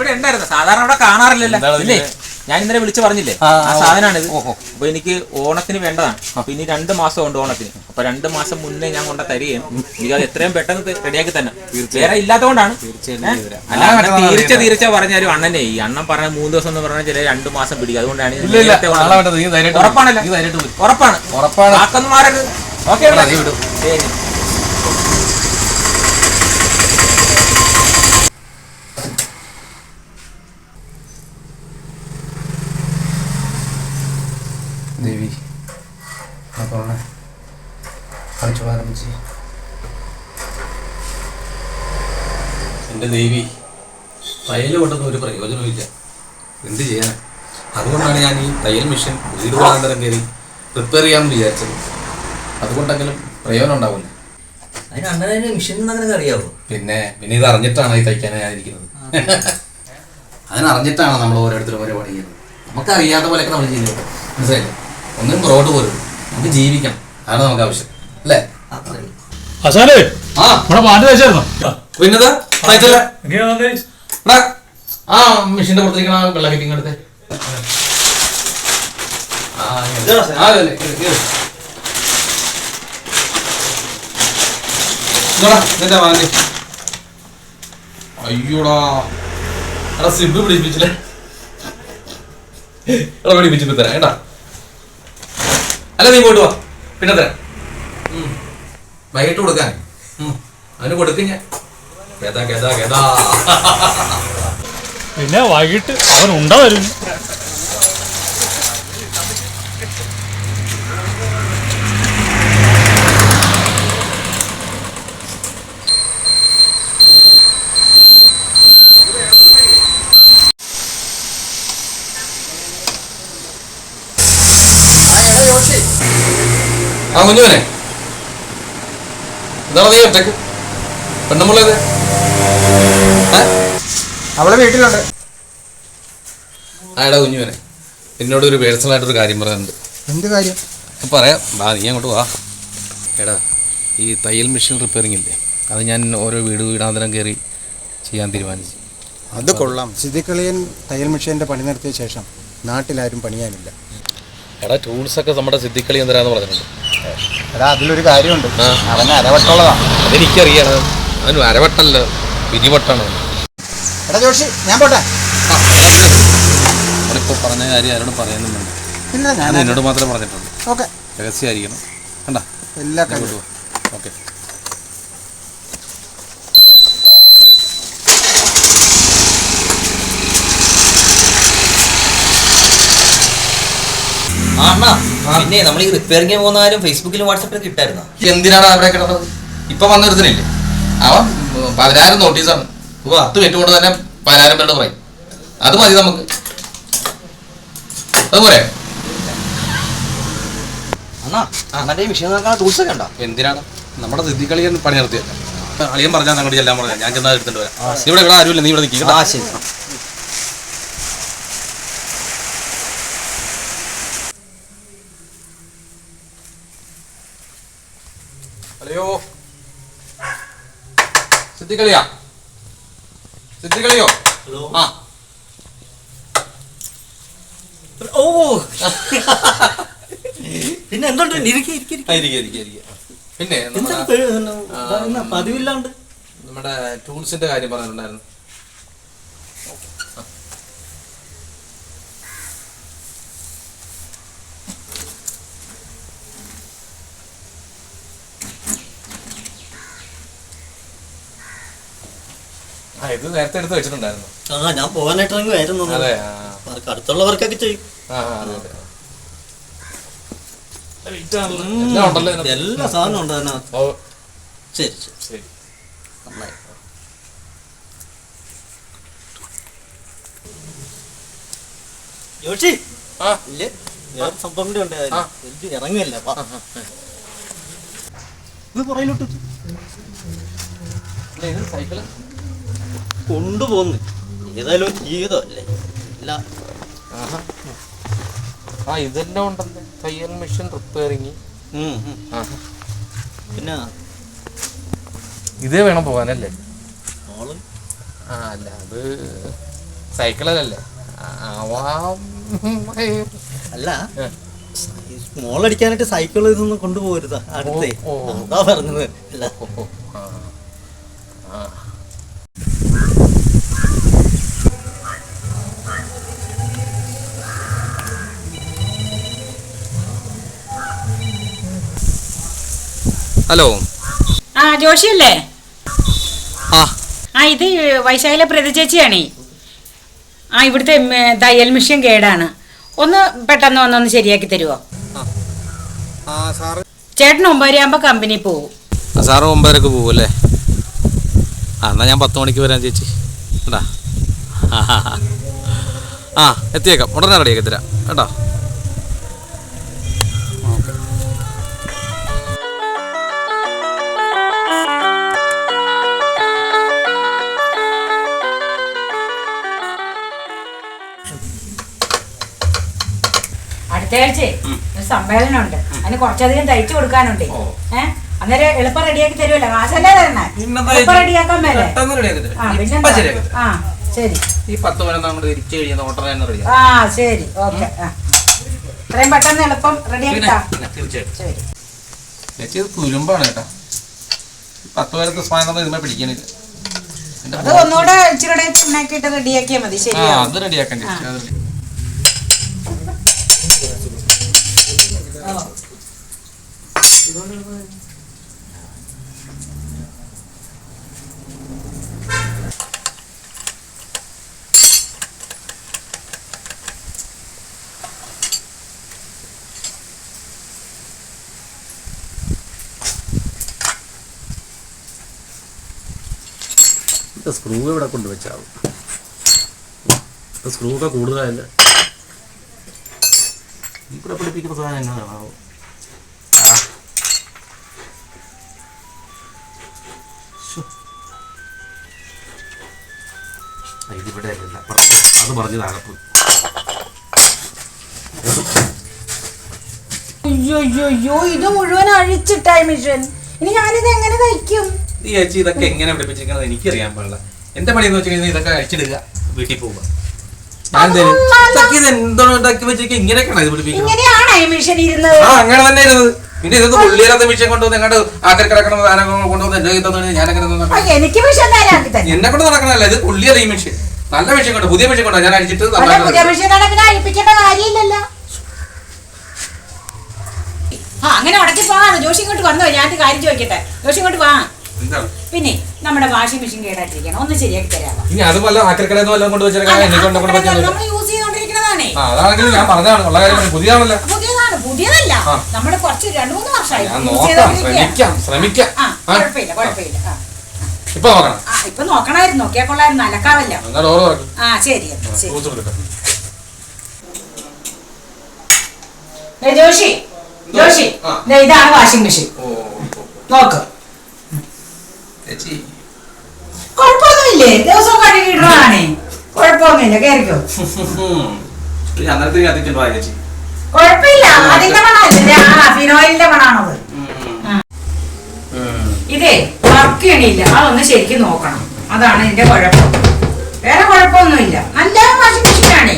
ഇവിടെ ഉണ്ടായിരുന്നു. സാധാരണ ഇവിടെ കാണാറില്ലല്ലോ. ഇല്ലേ? ഞാൻ ഇന്നലെ വിളിച്ചു പറഞ്ഞില്ലേ? ആ, ആ. ആ, സാധനമാണ് ഇത് ഓഹോ. അപ്പൊ എനിക്ക് ഓണത്തിന് വേണ്ടതാണ്. അപ്പൊ ഇനി രണ്ട് മാസം ഉണ്ട് ഓണത്തിന്. അപ്പൊ രണ്ട് മാസം മുന്നേ ഞാൻ കൊണ്ട തരികയും എനിക്ക് അത് എത്രയും പെട്ടെന്ന് റെഡിയാക്കി തന്നെ വേറെ ഇല്ലാത്തതുകൊണ്ടാണ്. അല്ലാതെ തീർച്ച തീർച്ച പറഞ്ഞാലും അണ്ണനെ ഈ അണ്ണൻ പറഞ്ഞ മൂന്ന് ദിവസം എന്ന് പറഞ്ഞാൽ ചില രണ്ട് മാസം പിടിക്കും. അതുകൊണ്ടാണ് ഉറപ്പാണല്ലോ? ഉറപ്പാണ്. ഉറപ്പാണ്. മാറരുത് ഓക്കെ നീ വിടും ശരി ദേവി പറഞ്ഞേ കളിച്ചു ആരംഭിച്ച് എന്റെ ദേവി തയ്യൽ കൊണ്ടൊന്നും ഒരു പ്രയോജനമില്ല എന്ത് ചെയ്യാൻ അതുകൊണ്ടാണ് ഞാൻ ഈ തയ്യൽ മെഷീൻ വീട് മുഖാന്തരം കയറി പ്രിപ്പയർ ചെയ്യാമെന്ന് വിചാരിച്ചത്. അതുകൊണ്ടെങ്കിലും പ്രയോജനം ഉണ്ടാവില്ല. അതിന് അണ്ണനെ മിഷൻ അങ്ങനെ അറിയാവോ? പിന്നെ പിന്നെ ഇത് അറിഞ്ഞിട്ടാണ് ഈ തയ്ക്കാൻ ഞാനിരിക്കുന്നത് അതിനറിഞ്ഞിട്ടാണ് നമ്മൾ ഓരോരുത്തരും ഓരോ പണി ചെയ്യുന്നത് നമുക്കറിയാത്ത പോലെയൊക്കെ നമ്മൾ ചെയ്യുന്നത്. മനസ്സിലായില്ലേ? ഒന്നും റോഡ് പോലും നമുക്ക് ജീവിക്കണം. അതാണ് നമുക്ക് ആവശ്യം. അല്ലേ? അസാലേ ആ. ഇവിടെ പാട്ട് വെച്ചായിരുന്നോ പിന്നെന്താ ആ മെഷീന്റെ പുറത്തേക്കണ വെള്ള കിറ്റിങ് എടുത്തേ. ഇത്, ഇത്. അയ്യോടാ. എടാ സിബ് പിടിപ്പിച്ചില്ലേ? എടാ പിടിപ്പിച്ചിട്ട് തരാം കേട്ടാ. അല്ല നീ പോയിട്ട് വാ. പിന്നെ തരാം വൈകിട്ട് കൊടുക്കാൻ. അതിന് കൊടുക്കും ഞാൻ. പിന്നെ വൈകിട്ട് അവൻ ഉണ്ട കുഞ്ഞുവനെ എന്താണ് നീ ഒറ്റയ്ക്ക് പെണ്ണുമ്പുള്ളത് അവളെ വീട്ടിലുണ്ട്. ആടാ കുഞ്ഞുവനെ എന്നോട് ഒരു പേഴ്സണൽ ആയിട്ടൊരു കാര്യം പറയാനുണ്ട്. എന്ത് കാര്യം? പറയാം. വാ നീ അങ്ങോട്ട് വാ. എടാ ഈ തയ്യൽ മെഷീൻ റിപ്പയറിംഗ് ഇല്ലേ അത് ഞാൻ ഓരോ വീട് വീടാന്തരം കയറി ചെയ്യാൻ തീരുമാനിച്ചു. അത് കൊള്ളാം. സിദ്ധിക്കളിയൻ തയ്യൽ മെഷീന്റെ പണി നിർത്തിയ ശേഷം നാട്ടിലാരും പണിയാനില്ല. എടാ ടൂൾസൊക്കെ നമ്മുടെ സിദ്ധിക്കളി എന്തരാന്ന് പറഞ്ഞിട്ടുണ്ട്. എടാ അതിലൊരു കാര്യമുണ്ട്. അവന് അരവട്ടുള്ളതാ അതെനിക്കറിയണം. അവന് അരവട്ടല്ല പിരിവട്ടാണ്. എടാ ജോഷി ഞാൻ പോട്ടെ. നമ്മളിപ്പോൾ പറഞ്ഞ കാര്യം ആരോട് പറയുന്നുണ്ട് എന്നോട് ഞാൻ മാത്രമേ പറഞ്ഞിട്ടുള്ളൂ. ഓക്കെ. രഹസ്യമായിരിക്കണം. കണ്ട? എല്ലാ കാര്യവും. ഓക്കെ. പിന്നെ നമ്മൾ ഈ റിപ്പയറിംഗ് പോകുന്ന കാര്യം ഫേസ്ബുക്കിലും വാട്സപ്പിലും കിട്ടായിരുന്നു എന്തിനാണ് അവിടെ കിടന്നത്? ഇപ്പൊ വന്നൊരുത്തനില്ലേ അവൻ പതിനായിരം നോട്ടീസാണ് ഇപ്പൊ പത്ത് മിനിറ്റ് കൊണ്ട് തന്നെ പതിനായിരം പേരുടെ പറയും അത് മതി നമുക്ക്. അതുപോലെ അണ്ണാ അണ്ണന്റെ മിഷൻ നോക്കാൻ ടൂൾസ് ഒക്കെ ഉണ്ടോ? എന്തിനാണ്? നമ്മുടെ സിദ്ധിക്കളിയൻ പണി നിർത്തിയല്ല അളിയൻ പറഞ്ഞാൽ അങ്ങോട്ട് ചെല്ലാൻ പറഞ്ഞാൽ ഞാൻ ചെന്നാൽ എടുത്തിട്ട് വരാം. ഇവിടെ ഇവിടെ ആരുമില്ല. നീ ഇവിടെ നിൽക്കുക ഹലോ സിദ്ധിക്കളിയാ സിദ്ധിക്കളിയോ ആ. ഓ. പിന്നെ എന്തുണ്ട്. പിന്നെ നമ്മുടെ പതിവില്ലാണ്ട്? നമ്മുടെ ടൂൾസിന്റെ കാര്യം പറഞ്ഞിട്ടുണ്ടായിരുന്നു. ഇത് നേരത്തെ എടുത്ത് വെച്ചിട്ടുണ്ടായിരുന്നു. ആ ഞാൻ ആയിരുന്നു അതെ അടുത്തുള്ളവർക്കൊക്കെ ചെയ്യും. എല്ലാം സാധനവും ഉണ്ട് അതിനകത്ത്. ശരി ശരി. നന്നായി. ജോഷി ആ. ഇല്ലേ? വേറെ സംഭവം കൂടി ഉണ്ട്. അതിന്. ആ. എനിക്ക് ഇറങ്ങില്ല വാ. ഇത് പുറയിലോട്ട് വെച്ച്. ഇല്ല, ഇത് സൈക്കിൾ. കൊണ്ടുപോന്ന്. ഏതായാലും ഒരു ജീവിതമല്ലേ? ഇല്ല. ആഹാ. ആ ഇതെല്ലാം ഉണ്ടല്ലേ. തയ്യൽ മെഷീൻ റിപ്പയറിങ്. ഉം, ഉം. പിന്നെ? ഇതേ വേണം പോകാനല്ലേ? ആൾ ആ അല്ല അത് സൈക്കിളല്ലേ അല്ല മോളടിക്കാനായിട്ട് സൈക്കിൾ ഇതൊന്നും കൊണ്ടുപോകരുത്. അടുത്തേ. ഓ, ഓ. അതാ പറഞ്ഞത്. അല്ല. ഹലോ. ആ ജോഷിയല്ലേ? ആ. ആ ഇത് വൈശാഖിലെ പ്രതിചേച്ചിയാണേ ആ ഇവിടുത്തെ തയ്യൽ മിഷ്യൻ കേടാണ്. ഒന്ന് പെട്ടെന്ന് വന്നൊന്ന് ശരിയാക്കി തരുവോ? ചേട്ടൻ ഒമ്പതരയാകുമ്പോൾ കമ്പനി പോവും. ആ സാറ് ഒമ്പതരക്ക് പോകും അല്ലേ ആ എന്നാൽ ഞാൻ പത്ത് മണിക്ക് വരാം ചേച്ചി. കേട്ടാ ആ എത്തിയേക്കാം. ഉടനെ റെഡിയാക്കി തരാം. കേട്ടോ. അടുത്ത ഒരു സമ്മേളനം ഉണ്ട് അതിന് കുറച്ചധികം തയ്ച്ചു കൊടുക്കാനുണ്ട്. ഏഹ് അന്നേരം എളുപ്പം റെഡിയാക്കി തരുമല്ലോ. മാസല്ലേ തരണേ? എളുപ്പം റെഡിയാക്കാൻ മേലെ. ആ പിന്നെ ആ ശരി. ഈ പത്ത് തിരിച്ചു കഴിഞ്ഞാൽ ഓട്ടർ തന്നെ ആ ശരി. ഓക്കെ. ഇത്രയും പെട്ടെന്ന് എളുപ്പം റെഡിയാക്കി തീർച്ചയായിട്ടും. ശരി. ചേച്ചി ഇത് തുരുമ്പാണ് കേട്ടോ. ഈ പത്ത് പേരത്തെ സ്പാനൊന്നും ഇതുമേ പിടിക്കണില്ല എന്റെ അത് ഒന്നുകൂടെ ഇച്ചിരി റെഡിയാക്കിയാൽ മതി. ശരി അത് അത് റെഡിയാക്കാൻ ചേച്ചി അത് ready. സ്ക്രൂ ഇവിടെ കൊണ്ടുവച്ചാവും സ്ക്രൂ ഒക്കെ കൂടുതലല്ല ഇവിടെ പിടിപ്പിക്കുന്ന സാധനം എങ്ങനെയാണാവോ ഇതിവിടെ അല്ല. അത് പറഞ്ഞു താഴെപ്പോയി അയ്യോ അയ്യോ അയ്യോ ഇത് മുഴുവൻ അഴിച്ചിട്ടായി മിഷൻ ഇനി ഞാനിത് എങ്ങനെ തയ്ക്കും ചേച്ചി ഇതൊക്കെ എങ്ങനെ പിടിപ്പിച്ചിരിക്കുന്നത് എനിക്കറിയാൻ പാടില്ല. എന്റെ പണി എന്ന് വെച്ചാൽ ഇതൊക്കെ അഴിച്ചിടുക വീട്ടിൽ പോവുക. ഞാൻ എന്തോന്ന് ഇതാക്കി വെച്ചിരിക്കുക ഇങ്ങനെയൊക്കെയാണ് ഇത് പിടിപ്പിക്കുന്നത്? ഇങ്ങനെയാണോ ഈ മിഷൻ ഇരുന്നത്? ആ അങ്ങനെ തന്നെ ഇരുന്നത്. പിന്നെ ഇതൊക്കെ പുള്ളിയില്ലാത്ത മിഷൻ കൊണ്ടുവന്ന് എങ്ങോട്ട് ആക്കരി കിടക്കണ സാധനങ്ങൾ കൊണ്ടുവന്ന് എന്റെ ആ, നിന്നപ്പോ- എനിക്ക് മിഷൻ എന്നെ കൊണ്ട് നടക്കണല്ല ഇത് പുള്ളിയല്ല ഈ മിഷൻ നല്ല മെഷീൻ കൊണ്ട് പുതിയ മെഷീൻ കൊണ്ടോ ഞാൻ അടിച്ചിട്ട് അല്ല പുതിയ മെഷീൻ ആണെങ്കിൽ പിന്നെ അഴിപ്പിക്കേണ്ട കാര്യമില്ലല്ലോ. ആ അങ്ങനെ ഉടക്കി പോകാണ് ജോഷി ഇങ്ങോട്ട് വന്നോ? ഞാൻ ഒരു കാര്യം ചോദിക്കട്ടെ. ജോഷി ഇങ്ങോട്ട് വാ. എന്താണ് പിന്നെ നമ്മുടെ വാഷിംഗ് മെഷീൻ കേടായിട്ടിരിക്കണം ഒന്ന് ശരിയാക്കി തരാമോ ഇനി അത് വല്ല ആക്രിക്കടയിൽ നിന്ന് വല്ലതും കൊണ്ട് വെച്ചാൽ എന്നെ കൊണ്ട് കൊണ്ട് പറ്റുന്നത് നമ്മൾ യൂസ് ചെയ്തോണ്ടിരിക്കുന്നതാണേ ആ അതാണെങ്കിലും ഞാൻ പറഞ്ഞതാണ്. ഉള്ള കാര്യം പുതിയതാണല്ലോ. പുതിയതാണ്. പുതിയതല്ല. ആ. നമ്മൾ കുറച്ച് രണ്ടു മൂന്ന് വർഷമായി ഞാൻ use നോക്കാം. ചെയ്തോണ്ടിരിക്കുകയാ. ശ്രമിക്കാം ശ്രമിക്കാം. ആ ആ? കുഴപ്പമില്ല കുഴപ്പമില്ല. ആ. ഇപ്പൊ നോക്കണം. ആ ഇപ്പൊ നോക്കണമായിരുന്നു. നോക്കിയാ കൊള്ളായിരുന്നു അലക്കാവല്ല. എന്നാ ഡോറ് തുറക്കും. ആ ശരി എന്നാ, ശരി. ഫ്രൂട്ട്സ് കൊടുക്കട്ടെ ദേ, ജോഷി. ജോഷി. ആ. ദേ, ഇതാണ് വാഷിംഗ് മെഷീൻ ഓ ഓ. നോക്ക്. ചേച്ചി. കുഴപ്പമൊന്നുമില്ലേ? ദിവസവും കഴുകിയിടുന്നതാണേ കുഴപ്പമൊന്നുമില്ല. കേറിക്കോ. ഇത് അന്നേരത്തേക്ക് കത്തിച്ചിട്ടുണ്ടോ ചേച്ചി. കുഴപ്പമില്ല. അതിന്റെ മണമല്ലേ ആ ഫിനോയിലിന്റെ മണാണത്. ഇതേ. വർക്ക് ചെയ്യണില്ല. അതൊന്ന് ശരിക്കും നോക്കണം. അതാണ് ഇതിന്റെ കുഴപ്പം. വേറെ കുഴപ്പമൊന്നുമില്ല. നല്ല വാഷിംഗ് മെഷീനാണേ?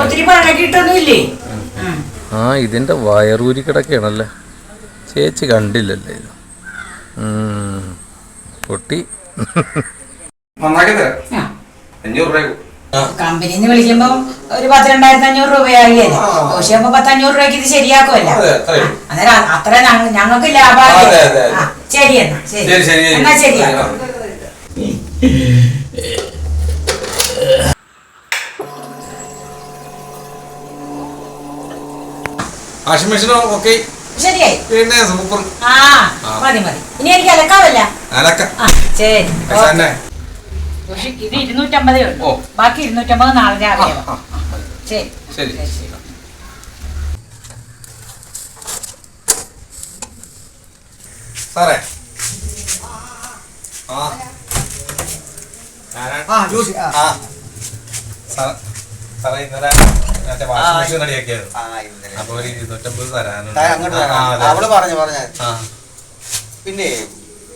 ഒത്തിരി പഴകിയിട്ടൊന്നുമില്ലേ ഇല്ലേ ആ ഇതിന്റെ വയറൂരി കിടക്കുകയാണല്ലേ ചേച്ചി കണ്ടില്ലല്ലേ ഇത്? പൊട്ടി. കമ്പനിന്ന് വിളിക്കുമ്പോ ഒരു പത്തിരണ്ടായിരത്തി അഞ്ഞൂറ് രൂപയാകിയല്ലേ പക്ഷെ അപ്പൊ പത്ത് രൂപയ്ക്ക് ഇത് ശരിയാക്കുമല്ലോ അന്നേരം അത്ര ഞങ്ങൾക്ക് ലാഭമാണ് ശരി എന്നാ ശരി. ശരി ശരി ശരി. എന്നാ ശരിയാ. Washing machine okay. ശരിയായി. പിന്നെ സൂപ്പർ. ആ മതി മതി. ഇനി എനിക്ക് അലക്കാവല്ല. അലക്ക. ശരി. ഇത് ഇരുന്നൂറ്റമ്പതേ ഉള്ളൂ. ബാക്കി ഇരുന്നൂറ്റമ്പത് നാളെ രാവിലെ ശരി. ശരി ശരി. സാറേ. ആ? ആ ജോഷി ആ. ആ. സാ- സാറേ ഇന്നലെ മറ്റേ വാഷിംഗ് മെഷീൻ റെഡിയാക്കിയത് ആ ഇന്നലെ. അപ്പൊ ഒരു ഇരുന്നൂറ്റമ്പത് തരാനുണ്ട്. താ അങ്ങോട്ട് ആ, തരാം. അതെ. അവൾ പറഞ്ഞു പറഞ്ഞ. ആ. പിന്നെ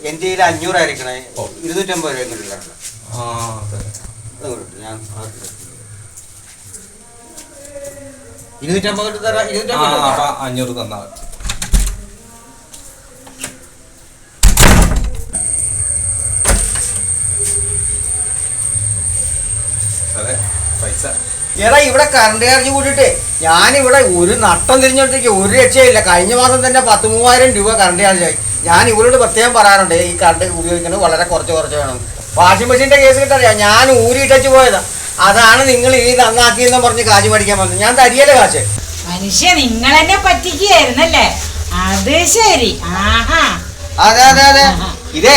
എന്റെ കയ്യിൽ അഞ്ഞൂറായിരിക്കണേ ഓ. ഇരുന്നൂറ്റമ്പത് രൂപ. ആ അതെ. ഞാൻ ഇരുന്നൂറ്റമ്പത് തരാം. ആ ഇരുന്നൂറ്റമ്പത് അപ്പൊ അഞ്ഞൂറ് തന്നാ മതി. അതെ പൈസ. എടാ ഇവിടെ കറണ്ട് ചാർജ് കൂട്ടിട്ട് ഞാനിവിടെ ഒരു നട്ടം തിരിഞ്ഞോണ്ടിരിക്കും. ഒരു രക്ഷയില്ല. കഴിഞ്ഞ മാസം തന്നെ പത്ത് മൂവായിരം രൂപ കറണ്ട് ചാർജ് ആയി. ഞാൻ ഇവരോട് പ്രത്യേകം പറയാറുണ്ട് ഈ കറണ്ട് ഉപയോഗിക്കുന്നത് വളരെ കുറച്ച് കുറച്ച് വേണം. വാഷിംഗ് മെഷീന്റെ കേസ് കിട്ടറിയാം? ഞാൻ ഊരി ഊരിയിട്ടച്ച് പോയതാ. അതാണ് നിങ്ങൾ ഈ നന്നാക്കിയെന്ന് പറഞ്ഞ് കാശ് മേടിക്കാൻ വന്നത്. ഞാൻ തരിയല്ലേ കാശ്? മനുഷ്യ നിങ്ങൾ എന്നെ പറ്റിക്കുകയായിരുന്നല്ലേ? അത് ശരി. ആഹാ. അതെ അതെ അതെ. ഇതേ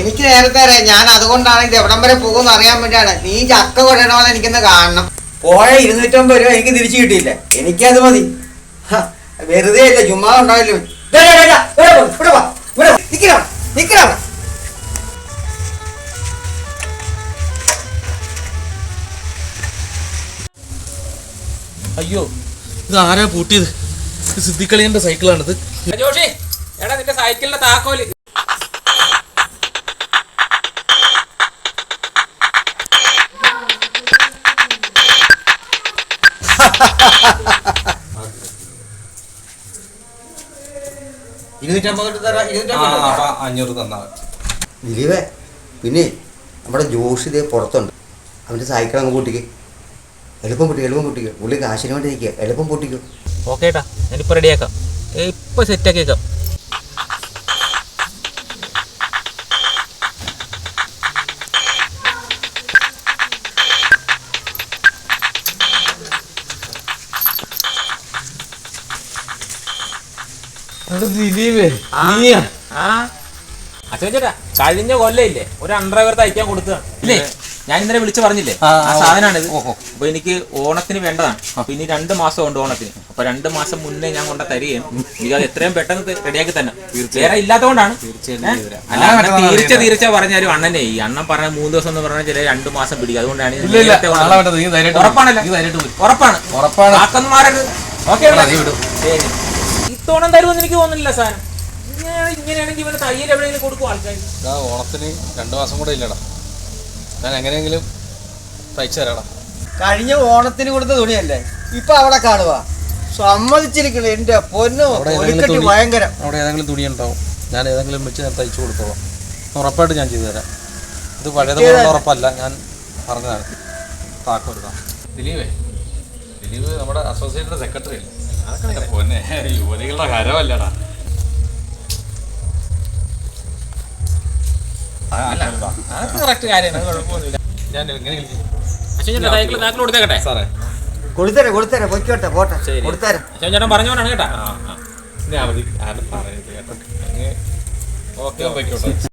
എനിക്ക് നേരത്തെ അറിയാം. ഞാൻ അതുകൊണ്ടാണ് ഇത് എവിടം വരെ പോകുമെന്ന് അറിയാൻ വേണ്ടിയാണ്. നീ ചക്ക കൊടയണ പോലെ എനിക്കൊന്ന് കാണണം. പോയ ഇരുന്നൂറ്റമ്പത് രൂപ എനിക്ക് തിരിച്ചു കിട്ടിയില്ല? എനിക്കത് മതി. വെറുതെ ഇല്ല ചുമ്മാ ഉണ്ടാവില്ല നിക്കണം നിക്കണം അയ്യോ ഇത് ആരാ പൂട്ടിയത്? സിദ്ധിക്കളിയന്റെ സൈക്കിളാണിത്. ജോഷി എടാ നിന്റെ സൈക്കിളിന്റെ താക്കോൽ. അഞ്ഞൂറ്. ദിലീപേ പിന്നെ നമ്മുടെ ജോഷി ഇതേ പുറത്തുണ്ട്. അവന്റെ സൈക്കിൾ അങ്ങ് പൊട്ടിക്ക്. എളുപ്പം പൊട്ടിക്കുക എളുപ്പം പൊട്ടിക്കുക പുള്ളി കാശിന് വേണ്ടി നിൽക്കുക. എളുപ്പം പൊട്ടിക്കും. ഓക്കെ ഏട്ടാ ഞാനിപ്പോ റെഡിയാക്കാം ഇപ്പൊ സെറ്റ് ദിലീപേ ആ അച്ഛൻ ചേട്ടാ കഴിഞ്ഞ കൊല്ലയില്ലേ ഒരു അണ്ടർവെയർ തയ്ക്കാൻ കൊടുത്തതാണ്. ഇല്ലേ? ഞാൻ ഇന്നലെ വിളിച്ചു പറഞ്ഞില്ലേ ആ, സാധനമാണിത് ഓഹോ. അപ്പൊ എനിക്ക് ഓണത്തിന് വേണ്ടതാണ്. അപ്പൊ ഇനി രണ്ട് മാസം ഉണ്ട് ഓണത്തിന്. അപ്പൊ രണ്ട് മാസം മുന്നേ ഞാൻ കൊണ്ട തരികയും എനിക്ക് അത് എത്രയും പെട്ടെന്ന് റെഡിയാക്കി തന്നെ വേറെ ഇല്ലാത്തതുകൊണ്ടാണ്. ഏ? അല്ല അണ്ണൻ തീർച്ച തീർച്ച പറഞ്ഞാലും അണ്ണനെ ഈ അണ്ണൻ പറഞ്ഞ മൂന്ന് ദിവസം എന്ന് പറഞ്ഞാൽ ചില രണ്ട് മാസം പിടിക്കും. അതുകൊണ്ടാണ്. ഉറപ്പാണല്ലോ. ഉറപ്പാണ്. ഉറപ്പാണ്. മാറരുത് ഓക്കെ ശരി. ഇത്തോണം തരുമെന്ന് എനിക്ക് തോന്നുന്നില്ല സാധനം. ഇങ്ങനെ- ഇങ്ങനെയാണെങ്കിൽ ഇവന് തയ്യൽ എവിടെയെങ്കിലും കൊടുക്കും ആൾക്കാർ ഇതാ ഓണത്തിന് രണ്ട് മാസം കൂടെ ഇല്ലടാ. ഞാൻ എങ്ങനെയെങ്കിലും തയ്ച്ചു തരാടാ. കഴിഞ്ഞ ഓണത്തിന് കൊടുത്ത തുണിയല്ലേ? ഇപ്പൊ അവിടെ കാണുക സമ്മതിച്ചിരിക്കണേ എന്റെ പൊന്നു. അവിടെ ഏതെങ്കിലും തുണി- ഭയങ്കരം. അവിടെ ഏതെങ്കിലും തുണി ഉണ്ടാവും. ഞാൻ ഏതെങ്കിലും വെച്ച് ഞാൻ തയ്ച്ചു കൊടുത്തോളാം. ഉറപ്പായിട്ട് ഞാൻ ചെയ്തു തരാം. ഇത് പഴയതുപോലെ ഉറപ്പല്ല. ഞാൻ പറഞ്ഞതാണ്. താക്കോരുതാ ദിലീപേ ദിലീപ് നമ്മുടെ അസോസിയേറ്റഡ് സെക്രട്ടറി അല്ലേ? അതൊക്കെ പൊന്നെ. യുവതികളുടെ കൊടുത്തരാം കൊടുത്തരാം പൊയ്ക്കോട്ടെ പോട്ടെ കൊടുത്തരാം. ചേട്ടൻ പറഞ്ഞോണ്ടാണ് കേട്ടാ. ആരും കേട്ടോ. ഓക്കെ പോയിക്കോട്ടെ.